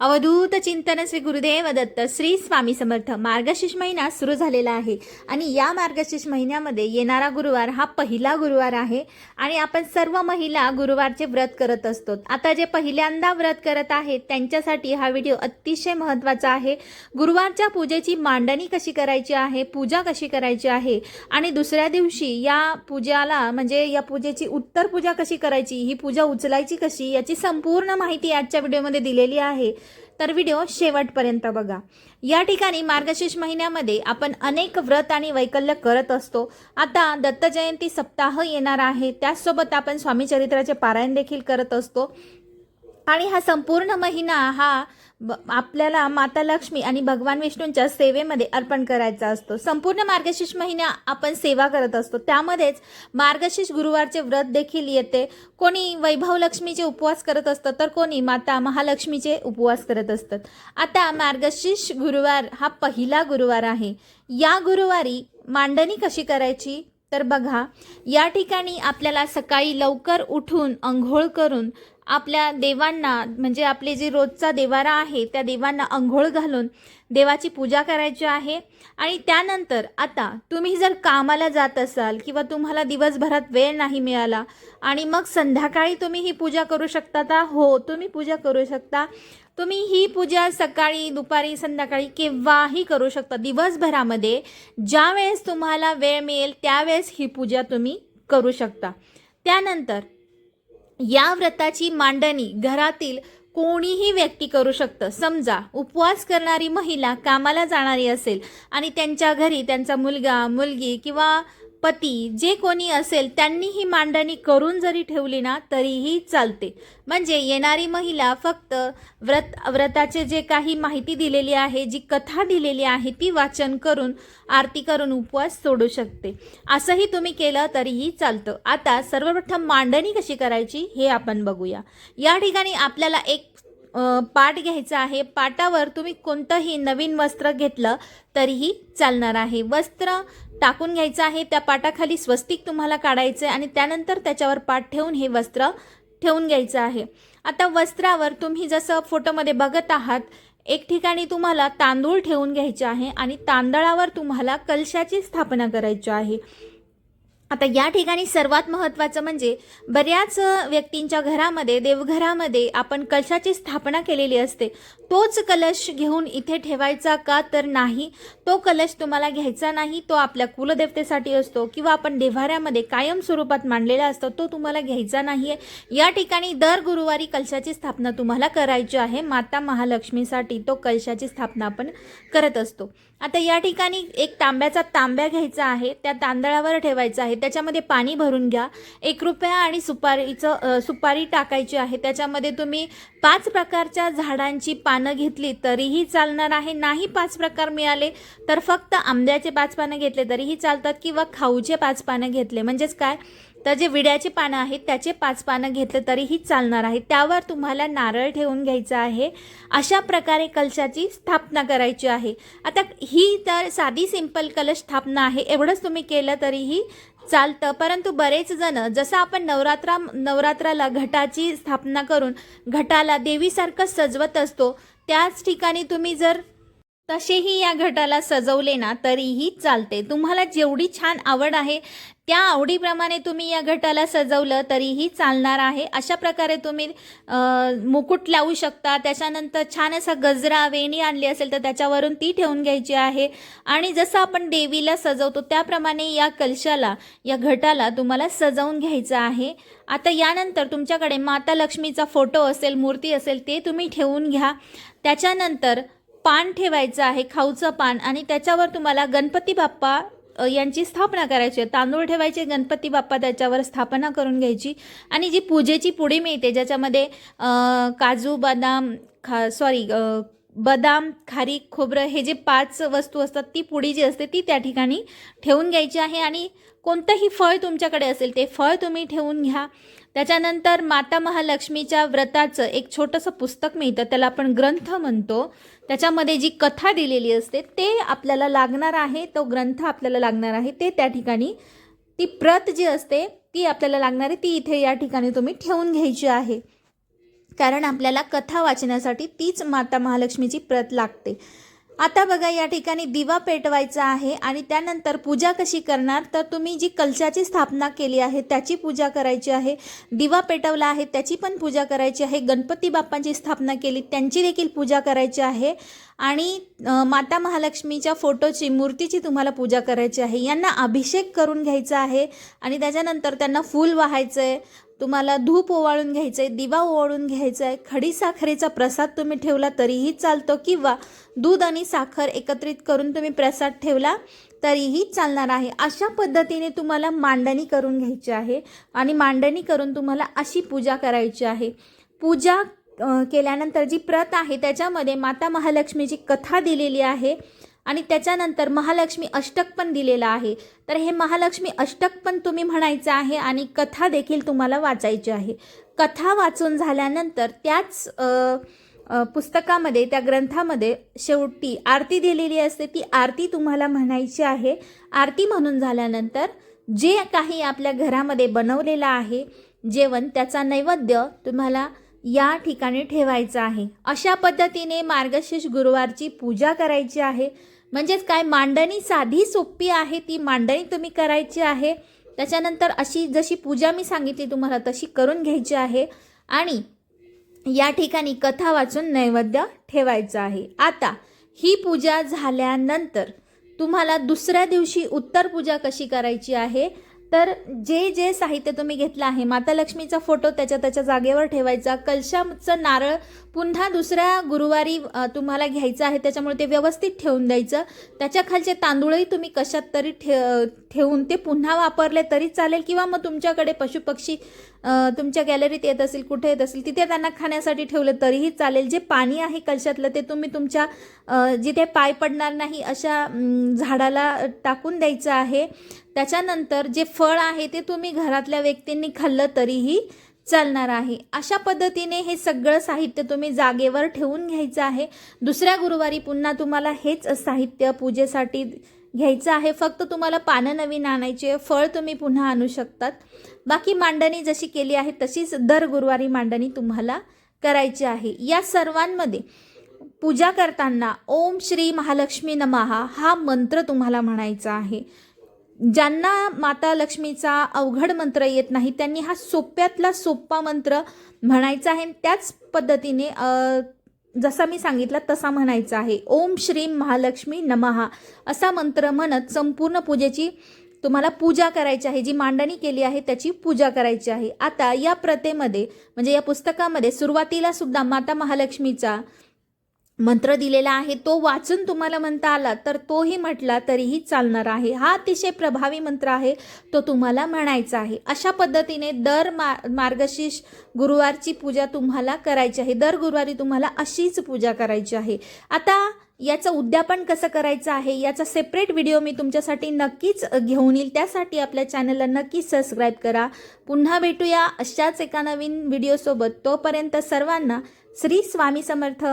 अवधूत चिंतन श्री गुरुदेव दत्त श्री स्वामी समर्थ. मार्गशीर्ष महिना सुरू झालेला आहे आणि या मार्गशीर्ष महिन्यामध्ये येणारा गुरुवार हा पहिला गुरुवार आहे आणि आपण सर्व महिला गुरुवारचे व्रत करत असतो. आता जे पहिल्यांदा व्रत करत आहेत त्यांच्यासाठी हा व्हिडिओ अतिशय महत्त्वाचा आहे. गुरुवारच्या पूजेची मांडणी कशी करायची आहे पूजा कशी करायची आहे आणि दुसऱ्या दिवशी या पूजाला म्हणजे या पूजेची उत्तर पूजा कशी करायची ही पूजा उचलायची कशी याची संपूर्ण माहिती आजच्या व्हिडिओमध्ये दिलेली आहे. तर व्हिडिओ शेवटपर्यंत बघा. या ठिकाणी मार्गशीर्ष महिन्यामध्ये आपण अनेक व्रत आणि वैकल्य करत असतो. आता दत्त जयंती सप्ताह येणार आहे. त्याचसोबत आपण स्वामी चरित्राचे पारायण देखील करत असतो. आणि हा संपूर्ण महिना हा ब- आपल्याला माता लक्ष्मी आणि भगवान विष्णूंच्या सेवेमध्ये अर्पण करायचा असतो. संपूर्ण मार्गशीर्ष महिना आपण सेवा करत असतो. त्यामध्येच मार्गशीर्ष गुरुवारचे व्रत देखील येते. कोणी वैभव लक्ष्मीचे उपवास करत असतं तर कोणी माता महालक्ष्मीचे उपवास करत असतात आता मार्गशीर्ष गुरुवार हा पहिला गुरुवार आहे. या गुरुवारी मांडणी कशी करायची? तर बघा या ठिकाणी आपल्याला सकाळी लवकर उठून अंघोळ करून आपल्या देवांना म्हणजे आपले जे रोजचा देवारा आहे त्या देवांना अंघोळ घालून देवाची पूजा करायची आहे. आणि त्यानंतर आता तुम्ही जर कामाला जात असाल किंवा तुम्हाला दिवसभरात वेळ नाही मिळाला आणि मग संध्याकाळी तुम्ही ही पूजा करू शकता का? हो तुम्ही पूजा करू शकता. तुम्ही ही पूजा सकाळी दुपारी संध्याकाळी केव्हाही करू शकता. दिवसभरामध्ये ज्या वेळेस तुम्हाला वेळ मिळेल त्यावेळेस ही पूजा तुम्ही करू शकता. त्यानंतर या व्रताची मांडणी घरातील कोणीही व्यक्ती करू शकतं. समजा उपवास करणारी महिला कामाला जाणारी असेल आणि त्यांच्या घरी त्यांचा मुलगा मुलगी किंवा पती जे कोणी असेल त्यांनी ही मांडणी करून जरी ठेवली ना तरीही चालते. म्हणजे येणारी महिला फक्त व्रत व्रताचे जे काही माहिती दिलेली आहे जी कथा दिलेली आहे ती वाचन करून आरती करून उपवास सोडू शकते. असंही तुम्ही केलं तरीही चालतं. आता सर्वप्रथम मांडणी कशी करायची हे आपण बघूया. या ठिकाणी आपल्याला एक पाट घ्यायचा आहे. पाटावर तुम्ही कोणतंही नवीन वस्त्र घेतलं तरीही चालणार आहे. वस्त्र टाकून घ्यायचं आहे. त्या पाटाखाली स्वस्तिक तुम्हाला काढायचं आहे आणि त्यानंतर त्याच्यावर पाट ठेवून हे वस्त्र ठेवून घ्यायचं आहे. आता वस्त्रावर तुम्ही जसं फोटोमध्ये बघत आहात एक ठिकाणी तुम्हाला तांदूळ ठेवून घ्यायचे आहे आणि तांदळावर तुम्हाला कलशाची स्थापना करायची आहे. आता या ठिकाणी सर्वात महत्त्वाचं म्हणजे बऱ्याच व्यक्तींच्या घरामध्ये देवघरामध्ये आपण कलशाची स्थापना केलेली असते. तोच कलश घेऊन इथे ठेवायचा का तर नाही? तो कलश तुम्हाला घ्यायचा नाही तो आपल्या कुलदेवतेसाठी असतो किंवा आपण देव्हाऱ्यामध्ये कायम स्वरूपात मांडलेला असतो तो तुम्हाला घ्यायचा नाही आहे या ठिकाणी दर गुरुवारी कलशाची स्थापना तुम्हाला करायची आहे. माता महालक्ष्मीसाठी तो कलशाची स्थापना आपण करत असतो. आता या ठिकाणी एक तांब्याचा तांब्या घ्यायचा आहे त्या तांदळावर ठेवायचा आहे. त्याच्यामध्ये पाणी भरून घ्या. एक रुपया आणि सुपारीचं सुपारी टाकायची आहे. त्याच्यामध्ये तुम्ही पाच प्रकारच्या झाडांची पानं घेतली तरीही चालणार आहे. नाही पाच प्रकार मिळाले तर फक्त आंब्याचे पाच पानं घेतले तरीही चालतात किंवा खाऊचे पाच पानं घेतले. म्हणजेच काय? तर जे विड्याचे पानं आहेत त्याचे पाच पानं घेतले तरीही चालणार आहे. त्यावर तुम्हाला नारळ ठेवून घ्यायचा आहे. अशा प्रकारे कलशाची स्थापना करायची आहे. आता ही तर साधी सिंपल कलश स्थापना आहे. एवढंच तुम्ही केलं तरीही चालतं. परंतु बरेच जण जसं आपण नवरात्रा नवरात्राला घटाची स्थापना करून घटाला देवीसारखं सजवत असतो त्याच ठिकाणी तुम्ही जर तसेही या घटाला सजवले ना तरीही चालते. तुम्हाला जेवढी छान आवड आहे त्या आवडीप्रमाणे तुम्ही या घटाला सजवलं तरीही चालणार आहे. अशा प्रकारे तुम्ही मुकुट लावू शकता. त्याच्यानंतर छान असा गजरा वेणी आणली असेल तर त्याच्यावरून ती ठेवून घ्यायची आहे. आणि जसं आपण देवीला सजवतो त्याप्रमाणे या कलशाला या घटाला तुम्हाला सजवून घ्यायचं आहे. आता यानंतर तुमच्याकडे माता लक्ष्मीचा फोटो असेल मूर्ती असेल ते तुम्ही ठेवून घ्या. त्याच्यानंतर पान ठेवायचं आहे खाऊचं पान. आणि त्याच्यावर तुम्हाला गणपती बाप्पा यांची स्थापना करायची आहे. तांदूळ ठेवायचे गणपती बाप्पा त्याच्यावर स्थापना करून घ्यायची. आणि जी पूजेची पुडी मिळते ज्याच्यामध्ये काजू बदाम खा सॉरी बदाम खारी खोबरं हे जे पाच वस्तू असतात ती पुडी जी असते ती त्या ठिकाणी ठेवून घ्यायची आहे. आणि कोणतंही फळ तुमच्याकडे असेल ते फळ तुम्ही ठेवून घ्या. त्याच्यानंतर माता महालक्ष्मीच्या व्रताचं एक छोटंसं पुस्तक मिळतं त्याला आपण ग्रंथ म्हणतो. त्याच्यामध्ये जी कथा दिलेली असते ते आपल्याला लागणार आहे तो ग्रंथ आपल्याला लागणार आहे ते त्या ठिकाणी ती प्रत जी असते ती आपल्याला लागणार आहे ती इथे या ठिकाणी तुम्ही ठेवून घ्यायची आहे. कारण आपल्याला कथा वाचण्यासाठी तीच माता महालक्ष्मीची प्रत लागते. आता बघा या ठिकाणी दिवा पेटवायचा आहे आणि त्यानंतर पूजा कशी करणार? तर तुम्ही जी कलशाची स्थापना केली आहे त्याची पूजा करायची आहे. दिवा पेटवला आहे त्याची पण पूजा करायची आहे. गणपती बाप्पांची स्थापना केली त्यांची देखील पूजा करायची आहे. आणि माता महालक्ष्मीच्या फोटोची मूर्तीची तुम्हाला पूजा करायची आहे. यांना अभिषेक करून घ्यायचा आहे आणि त्याच्यानंतर त्यांना फूल वाहायचं आहे तुम्हाला धूप ओवाळून घ्यायचं आहे दिवा ओवाळून घ्यायचा आहे खडी साखरेचा प्रसाद तुम्ही ठेवला तरीही चालतो किंवा दूध आणि साखर एकत्रित करून तुम्ही प्रसाद ठेवला तरीही चालणार आहे. अशा पद्धतीने तुम्हाला मांडणी करून घ्यायची आहे आणि मांडणी करून तुम्हाला अशी पूजा करायची आहे. पूजा केल्यानंतर जी प्रत आहे त्याच्यामध्ये माता महालक्ष्मीची कथा दिलेली आहे. आणि त्याच्यानंतर महालक्ष्मी अष्टक पण दिलेलं आहे. तर हे महालक्ष्मी अष्टक पण तुम्ही म्हणायचं आहे आणि कथा देखील तुम्हाला वाचायची आहे. कथा वाचून झाल्यानंतर त्याच पुस्तकामध्ये त्या ग्रंथामध्ये शेवटी आरती दिलेली असते. ती आरती तुम्हाला म्हणायची आहे. आरती म्हणून झाल्यानंतर जे काही आपल्या घरामध्ये बनवलेलं आहे जेवण त्याचा नैवेद्य तुम्हाला या ठिकाणी ठेवायचं आहे. अशा पद्धतीने मार्गशीर्ष गुरुवारची पूजा करायची आहे. म्हणजेच काय मांडणी साधी सोपी आहे ती मांडणी तुम्ही करायची आहे. त्याच्यानंतर अशी जशी पूजा मी सांगितली तुम्हाला तशी करून घ्यायची आहे. आणि या ठिकाणी कथा वाचून नैवेद्य ठेवायचं आहे. आता ही पूजा झाल्यानंतर तुम्हाला दुसऱ्या दिवशी उत्तर पूजा कशी करायची आहे? तर जे जे साहित्य तुम्ही घेतलं आहे माता लक्ष्मीचा फोटो त्याच्या त्याच्या जागेवर ठेवायचा कलशाचं नारळ पुन्हा दुसऱ्या गुरुवारी तुम्हाला घ्यायचं आहे त्याच्यामुळे ते व्यवस्थित ठेवून द्यायचं. त्याच्या खालचे तांदूळही तुम्ही कशात तरी ठे ठेवून ते पुन्हा वापरले तरी चालेल किंवा मग तुमच्याकडे पशुपक्षी तुमच्या गॅलरीत येत असेल कुठे येत असेल तिथे त्यांना खाण्यासाठी ठेवलं तरीही चालेल. जे पाणी आहे कलशातलं ते तुम्ही तुमच्या जिथे पाय पडणार नाही अशा झाडाला टाकून द्यायचं आहे. त्याच्यानंतर जे फळ आहे ते तुम्ही घरातल्या व्यक्तींनी खाल्लं तरीही चालणार आहे. अशा पद्धतीने हे सगळं साहित्य तुम्ही जागेवर ठेवून घ्यायचं आहे. दुसऱ्या गुरुवारी पुन्हा तुम्हाला हेच साहित्य पूजेसाठी घ्यायचं आहे. फक्त तुम्हाला पानं नवीन आणायची फळ तुम्ही पुन्हा आणू शकतात. बाकी मांडणी जशी केली आहे तशीच दर गुरुवारी मांडणी तुम्हाला करायची आहे. या सर्वांमध्ये पूजा करताना ओम श्री महालक्ष्मी नमहा हा मंत्र तुम्हाला म्हणायचा आहे. ज्यांना माता लक्ष्मीचा अवघड मंत्र येत नाही त्यांनी हा सोप्यातला सोप्पा मंत्र म्हणायचा आहे. त्याच पद्धतीने जसा मी सांगितला तसा म्हणायचा आहे. ओम श्री महालक्ष्मी नमहा असा मंत्र म्हणत संपूर्ण पूजेची तुम्हाला पूजा करायची आहे जी मांडणी केली आहे त्याची पूजा करायची आहे. आता या प्रथेमध्ये म्हणजे या पुस्तकामध्ये सुरुवातीला सुद्धा माता महालक्ष्मीचा मंत्र दिलेला आहे तो वाचून तुम्हाला म्हणता आला तर तोही म्हटला तरीही चालणार आहे. हा अतिशय प्रभावी मंत्र आहे तो तुम्हाला म्हणायचा आहे. अशा पद्धतीने दर मा मार्गशीर्ष गुरुवारची पूजा तुम्हाला करायची आहे. दर गुरुवारी तुम्हाला अशीच पूजा करायची आहे. आता याचं उद्यापन कसं करायचं आहे याचा सेपरेट व्हिडिओ मी तुमच्यासाठी नक्कीच घेऊन येईल. त्यासाठी आपल्या चॅनलला नक्कीच सबस्क्राईब करा. पुन्हा भेटूया अशाच एका नवीन व्हिडिओसोबत तोपर्यंत सर्वांना श्री स्वामी समर्थ.